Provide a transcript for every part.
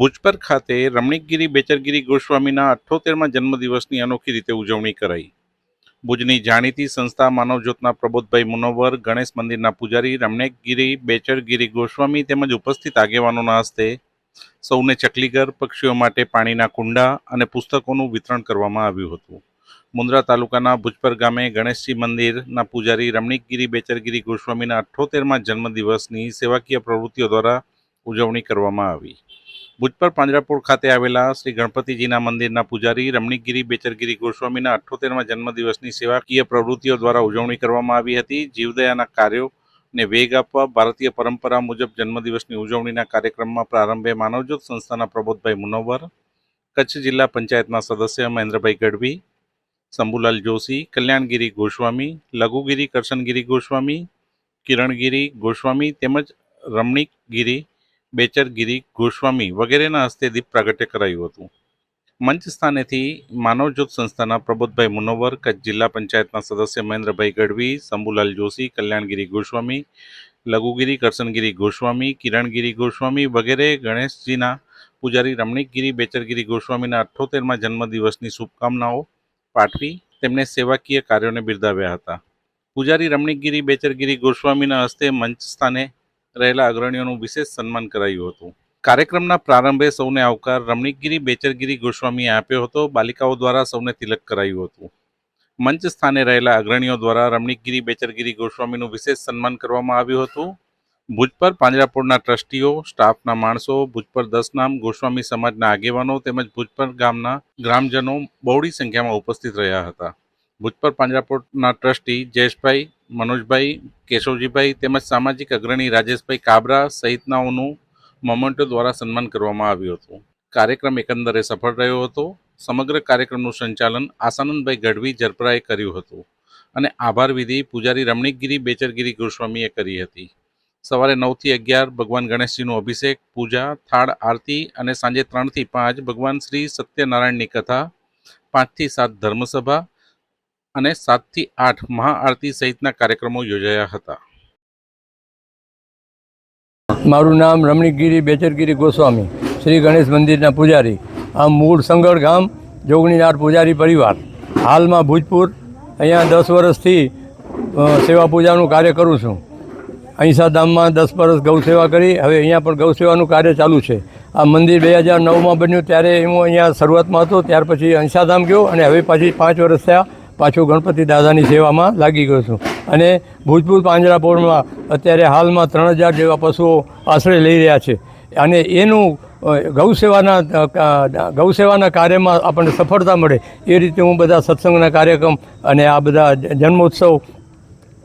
ભુજપર ખાતે રમણીકગીરી બેચરગીરી ગોસ્વામીના અઠ્ઠોતેરમાં જન્મદિવસની અનોખી રીતે ઉજવણી કરાઈ. ભુજની જાણીતી સંસ્થા માનવજ્યોતના પ્રબોધભાઈ મુનોવર, ગણેશ મંદિરના પૂજારી, રમણીકગીરી બેચરગીરી ગોસ્વામી તેમજ ઉપસ્થિત આગેવાનોના હસ્તે સૌને ચકલીઘર, પક્ષીઓ માટે પાણીના કુંડા અને પુસ્તકોનું વિતરણ કરવામાં આવ્યું હતું. મુન્દ્રા તાલુકાના ભુજપર ગામે ગણેશજી મંદિરના પૂજારી, રમણીકગીરી બેચરગીરી ગોસ્વામીના અઠ્ઠોતેરમાં જન્મદિવસની સેવાકીય પ્રવૃત્તિઓ દ્વારા ઉજવણી કરવામાં આવી. ભુજપર પાંજરાપુર ખાતે આવેલા શ્રી ગણપતિજીના મંદિરના પૂજારી રમણીકગીરી બેચરગીરી ગોસ્વામીના અઠ્ઠોતેરમાં જન્મદિવસની સેવાકીય પ્રવૃત્તિઓ દ્વારા ઉજવણી કરવામાં આવી હતી. જીવદયાના કાર્યોને વેગ આપવા ભારતીય પરંપરા મુજબ જન્મદિવસની ઉજવણીના કાર્યક્રમમાં પ્રારંભે માનવજ્યોત સંસ્થાના પ્રબોધભાઈ મુનવર, કચ્છ જિલ્લા પંચાયતના સદસ્ય મહેન્દ્રભાઈ ગઢવી શંભુલાલ જોશી, કલ્યાણગીરી ગોસ્વામી, લઘુગીરી કરશનગીરી ગોસ્વામી, કિરણગીરી ગોસ્વામી તેમજ રમણીકગીરી બેચરગીરી, ગોસ્વામી વગેરેના હસ્તે દીપ પ્રાગટ્ય કરાયું હતું. મંચ સ્થાનેથી માનવજ્યોત સંસ્થાના પ્રબોધભાઈ મુનોવર, કચ્છ જિલ્લા પંચાયતના સદસ્ય મહેન્દ્રભાઈ ગઢવી શંભુલાલ જોશી, કલ્યાણગીરી ગોસ્વામી, લઘુગીરી, કરશનગીરી ગોસ્વામી, કિરણગીરી ગોસ્વામી વગેરે ગણેશજીના પૂજારી રમણીકગીરી, બેચરગીરી ગોસ્વામીના અઠ્ઠોતેરમાં જન્મદિવસની શુભકામનાઓ પાઠવી તેમને સેવાકીય કાર્યોને બિરદાવ્યા હતા. પૂજારી રમણીકગીરી, બેચરગીરી ગોસ્વામીના હસ્તે મંચ સ્થાને રહેલા અગ્રણીઓનું વિશેષ સન્માન કરાયું હતું. કાર્યક્રમના પ્રારંભે સૌને આવકાર રમણીકગીરી, બેચરગીરી ગોસ્વામીએ આપ્યો હતો. બાલિકાઓ દ્વારા સૌને તિલક કરાયું હતું. મંચ સ્થાને રહેલા અગ્રણીઓ દ્વારા રમણીકગીરી, બેચરગીરી ગોસ્વામીનું વિશેષ સન્માન કરવામાં આવ્યું હતું. ભુજપર પાંજરાપોળના ટ્રસ્ટીઓ, સ્ટાફના માણસો ભુજપર દસનામ ગોસ્વામી સમાજના આગેવાનો તેમજ ભુજપર ગામના ગ્રામજનો બહોળી સંખ્યામાં ઉપસ્થિત રહ્યા હતા. ભુજપર પાંજરાપોળના ટ્રસ્ટી જયેશભાઈ મનોજભાઈ, કેશવજીભાઈ તેમજ સામાજિક અગ્રણી રાજેશભાઈ કાબરા સહિતનાઓનું મોમેન્ટો દ્વારા સન્માન કરવામાં આવ્યું હતું. કાર્યક્રમ એકંદરે સફળ રહ્યો હતો. સમગ્ર કાર્યક્રમનું સંચાલન આસાનંદભાઈ ગઢવી જરપરાએ કર્યું હતું અને આભાર વિધિ પૂજારી રમણીકગીરી બેચરગીરી ગોસ્વામીએ કરી હતી. સવારે નવથી અગિયાર ભગવાન ગણેશજીનો અભિષેક, પૂજા, થાળ, આરતી અને સાંજે ત્રણથી પાંચ ભગવાન શ્રી સત્યનારાયણની કથા, પાંચથી સાત ધર્મસભા અને સાતથી આઠ મહાઆરતી સહિતના કાર્યક્રમો યોજાયા હતા. મારું નામ રમણીકગીરી બેચરગીરી ગોસ્વામી. શ્રી ગણેશ મંદિરના પૂજારી. આ મૂળ સંગળ ગામ જોગણીનાર પૂજારી પરિવાર. હાલમાં ભૂજપુર અહીંયા દસ વર્ષથી સેવા પૂજાનું કાર્ય કરું છું. અહીંસા ધામમાં દસ વર્ષ ગૌ સેવા કરી, હવે અહીંયા પણ ગૌ સેવાનું કાર્ય ચાલુ છે. આ મંદિર બે હજાર નવમાં બન્યું, ત્યારે હું અહીંયા શરૂઆતમાં હતો, ત્યાર પછી અંશાધામ ગયો અને હવે પછી પાંચ વર્ષ થયા પાછું ગણપતિ દાદાની સેવામાં લાગી ગયો છું. અને ભૂજપુર પાંજરાપોળમાં અત્યારે હાલમાં ત્રણ હજાર જેવા પશુઓ આશરે લઈ રહ્યા છે. અને એનું ગૌસેવાના ગૌ સેવાના અ, કા- ગૌ સેવાના કાર્યમાં આપણને સફળતા મળે એ રીતે હું બધા સત્સંગના કાર્યક્રમ અને આ બધા જન્મોત્સવ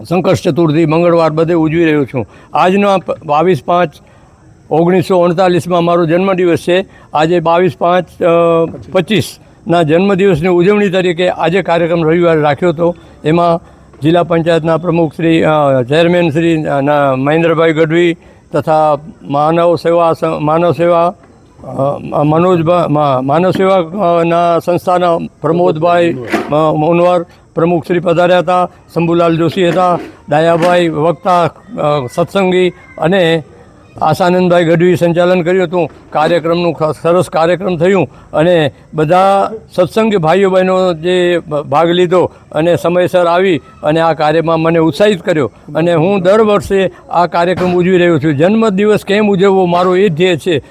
સંકટ ચતુર્થી મંગળવાર બધે ઉજવી રહ્યો છું. આજના બાવીસ પાંચ ઓગણીસો અડતાલીસમાં મારો જન્મદિવસ છે. આજે બાવીસ પાંચ પચીસના જન્મદિવસની ઉજવણી તરીકે આજે કાર્યક્રમ રવિવારે રાખ્યો હતો. એમાં જિલ્લા પંચાયતના પ્રમુખ શ્રી ચેરમેન શ્રી મહેન્દ્રભાઈ ગઢવી તથા માનવ સેવા માનવ સેવા મનોજભાઈ માનવ સેવાના સંસ્થાના પ્રમોદભાઈ અ, મુનવર પ્રમુખ શ્રી પધાર્યા હતા શંભુલાલ જોશી હતા ડાયાભાઈ વક્તા સત્સંગી અને આશાનંદભાઈ ગઢવી સંચાલન કર્યું હતું. કાર્યક્રમનું સરસ કાર્યક્રમ થયું અને બધા સત્સંગી ભાઈઓ બહેનો જે ભાગ લીધો અને સમયસર આવી અને આ કાર્યમાં મને ઉત્સાહિત કર્યો. અને હું દર વર્ષે આ કાર્યક્રમ ઉજવી રહ્યો છું. જન્મદિવસ કેમ ઉજવવો મારો એ ધ્યેય છે.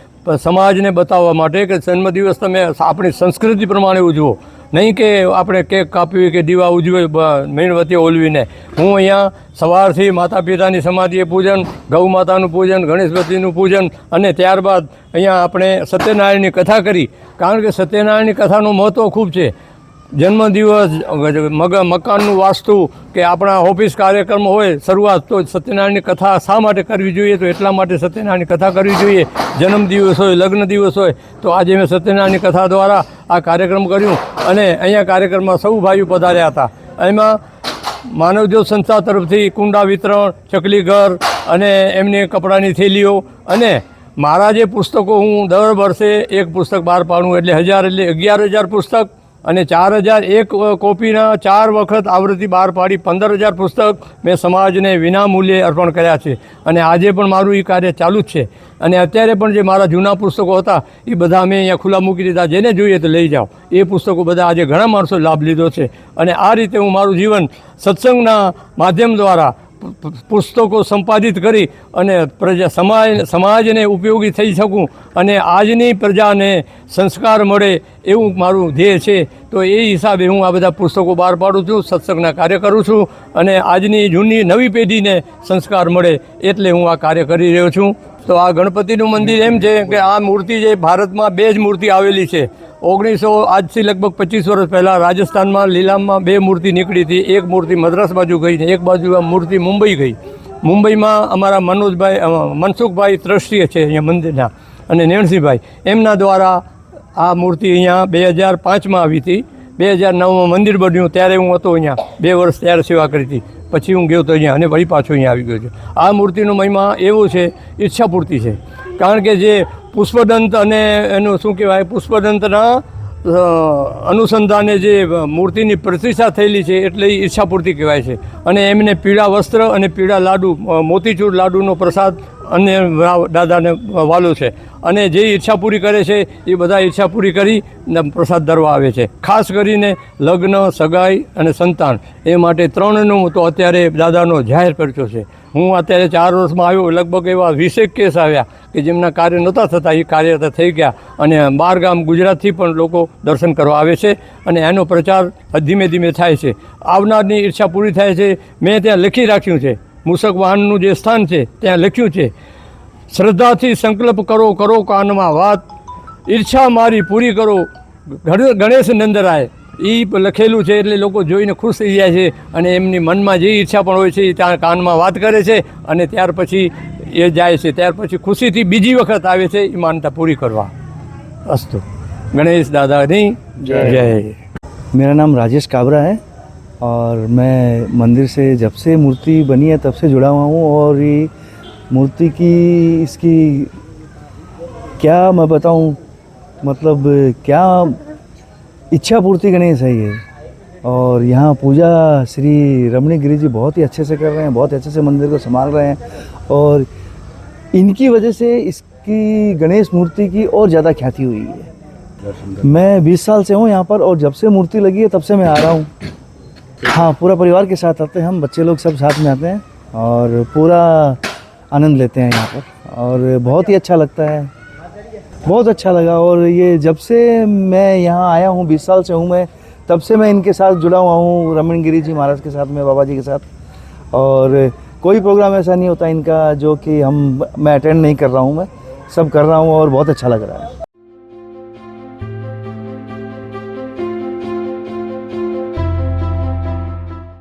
સમાજને બતાવવા માટે કે જન્મદિવસ તમે આપણી સંસ્કૃતિ પ્રમાણે ઉજવો. નહીં કે આપણે કેક કાપવી કે દીવા ઉજવી મીણવતી ઓલવીને. હું અહીંયા સવારથી માતા પિતાની સમાધિએ પૂજન, ગૌ માતાનું પૂજન ગણેશપતિનું પૂજન અને ત્યારબાદ અહીંયા આપણે સત્યનારાયણની કથા કરી. કારણ કે સત્યનારાયણની કથાનું મહત્ત્વ ખૂબ છે. જન્મદિવસ, મગ, મકાનનું વાસ્તુ કે આપણા ઓફિસ કાર્યક્રમ હોય, શરૂઆત તો સત્યનારાયણની કથા શા માટે કરવી જોઈએ? તો એટલા માટે સત્યનારાયણની કથા કરવી જોઈએ. જન્મદિવસ હોય, લગ્ન દિવસ હોય, તો આજે મેં સત્યનારાયણની કથા દ્વારા આ કાર્યક્રમ કર્યું અને અહીંયા કાર્યક્રમમાં સૌ ભાઈઓ પધાર્યા હતા. એમાં માનવજ્યોત સંસ્થા તરફથી કુંડા વિતરણ, ચકલી ઘર અને એમની કપડાની થેલીઓ અને મારા જે પુસ્તકો હું દર વર્ષે એક પુસ્તક બહાર પાડું એટલે હજાર એટલે અગિયાર હજાર પુસ્તક અને ચાર હજાર એક કોપીના ચાર વખત આવૃત્તિ બહાર પાડી પંદર હજાર પુસ્તક મેં સમાજને વિનામૂલ્યે અર્પણ કર્યા છે. અને આજે પણ મારું એ કાર્ય ચાલુ જ છે. અને અત્યારે પણ જે મારા જૂના પુસ્તકો હતા એ બધા મેં અહીંયા ખુલ્લા મૂકી દીધા. જેને જોઈએ તો લઈ જાઓ. એ પુસ્તકો બધા આજે ઘણા માણસો લાભ લીધો છે. અને આ રીતે હું મારું જીવન સત્સંગના માધ્યમ દ્વારા પુસ્તકો સંપાદિત કરી અને પ્રજા સમાજ સમાજને ઉપયોગી થઈ શકું અને આજની પ્રજાને સંસ્કાર મળે એવું મારું ધ્યેય છે. તો એ હિસાબે હું આ બધા પુસ્તકો બહાર પાડું છું, સત્સંગના કાર્ય કરું છું અને આજની જૂની નવી પેઢીને સંસ્કાર મળે એટલે હું આ કાર્ય કરી રહ્યો છું. તો આ ગણપતિનું મંદિર એમ છે કે આ મૂર્તિ જે ભારતમાં બે જ મૂર્તિ આવેલી છે. ઓગણીસો આજથી લગભગ પચીસ વર્ષ પહેલાં રાજસ્થાનમાં લીલામમાં બે મૂર્તિ નીકળી હતી. એક મૂર્તિ મદ્રાસ બાજુ ગઈ ને એક બાજુ આ મૂર્તિ મુંબઈ ગઈ. મુંબઈમાં અમારા મનોજભાઈ મનસુખભાઈ ટ્રસ્ટી છે અહીંયા મંદિરના અને નેણસીભાઈ. એમના દ્વારા આ મૂર્તિ અહીંયા બે હજાર પાંચમાં આવી હતી. બે હજાર નવમાં મંદિર બન્યું, ત્યારે હું હતો અહીંયા. બે વર્ષ ત્યારે સેવા કરી હતી. પછી હું ગયો તો અહીંયા અને વળી પાછો અહીંયા આવી ગયો છું. આ મૂર્તિનો મહિમા એવો છે, ઈચ્છાપૂર્તિ છે. કારણ કે જે પુષ્પદંત અને એનું શું કહેવાય, પુષ્પદંતના અનુસંધાને જે મૂર્તિની પ્રતિષ્ઠા થયેલી છે એટલે ઈચ્છાપૂર્તિ કહેવાય છે. અને એમને પીળા વસ્ત્ર અને પીળા લાડુ મોતીચૂર લાડુનો પ્રસાદ અને દાદાને વાલો છે. અને જે ઈચ્છા પૂરી કરે છે, એ બધા ઈચ્છા પૂરી કરી ને પ્રસાદ ધરવા આવે છે. ખાસ કરીને લગ્ન, સગાઈ અને સંતાન, એ માટે ત્રણનું તો અત્યારે દાદાનો જાહેર પરચો છે. હું અત્યારે ચાર વર્ષમાં આવ્યો, લગભગ એવા વીસેક કેસ આવ્યા કે જેમના કાર્ય નહોતા થતા, એ કાર્ય થઈ ગયા. અને બાર ગામ ગુજરાતથી પણ લોકો દર્શન કરવા આવે છે અને એનો પ્રચાર ધીમે ધીમે થાય છે. આવનારની ઈચ્છા પૂરી થાય છે. મેં ત્યાં લખી રાખ્યું છે. મૂષક વાહનનું જે સ્થાન છે ત્યાં લખ્યું છે શ્રદ્ધાથી સંકલ્પ કરો કરો કાનમાં વાત. ઈર્ષા મારી પૂરી કરો. ગણેશ નંદરાય એ લખેલું છે એટલે લોકો જોઈને ખુશ થઈ જાય છે અને એમની મનમાં જે ઈચ્છા પણ હોય છે એ ત્યાં કાનમાં વાત કરે છે અને ત્યાર પછી એ જાય છે. ત્યાર પછી ખુશીથી બીજી વખત આવે છે એ માનતા પૂરી કરવા. અસ્તુ. ગણેશ દાદાની જય. મેરા નામ રાજેશ કાબરા હૈ. और मैं मंदिर से जब से मूर्ति बनी है तब से जुड़ा हुआ हूँ और ये मूर्ति की इसकी क्या मैं बताऊँ मतलब क्या इच्छा पूर्ति गणेश है। ये और यहाँ पूजा श्री रमणी गिरी जी बहुत ही अच्छे से कर रहे हैं बहुत अच्छे से मंदिर को संभाल रहे हैं और इनकी वजह से इसकी गणेश मूर्ति की और ज़्यादा ख्याति हुई है। मैं 20 साल से हूँ यहाँ पर और जब से मूर्ति लगी है तब से मैं आ रहा हूँ। हाँ। पूरा परिवार के साथ आते हैं हम, बच्चे लोग सब साथ में आते हैं और पूरा आनंद लेते हैं यहाँ पर। और बहुत ही अच्छा लगता है, बहुत अच्छा लगा। और ये जब से मैं यहाँ आया हूँ, बीस साल से हूँ मैं, तब से मैं इनके साथ जुड़ा हुआ हूँ, रमन गिरी जी महाराज के साथ, में बाबा जी के साथ। और कोई प्रोग्राम ऐसा नहीं होता इनका जो कि हम, मैं अटेंड नहीं कर रहा हूँ मैं, सब कर रहा हूँ और बहुत अच्छा लग रहा है।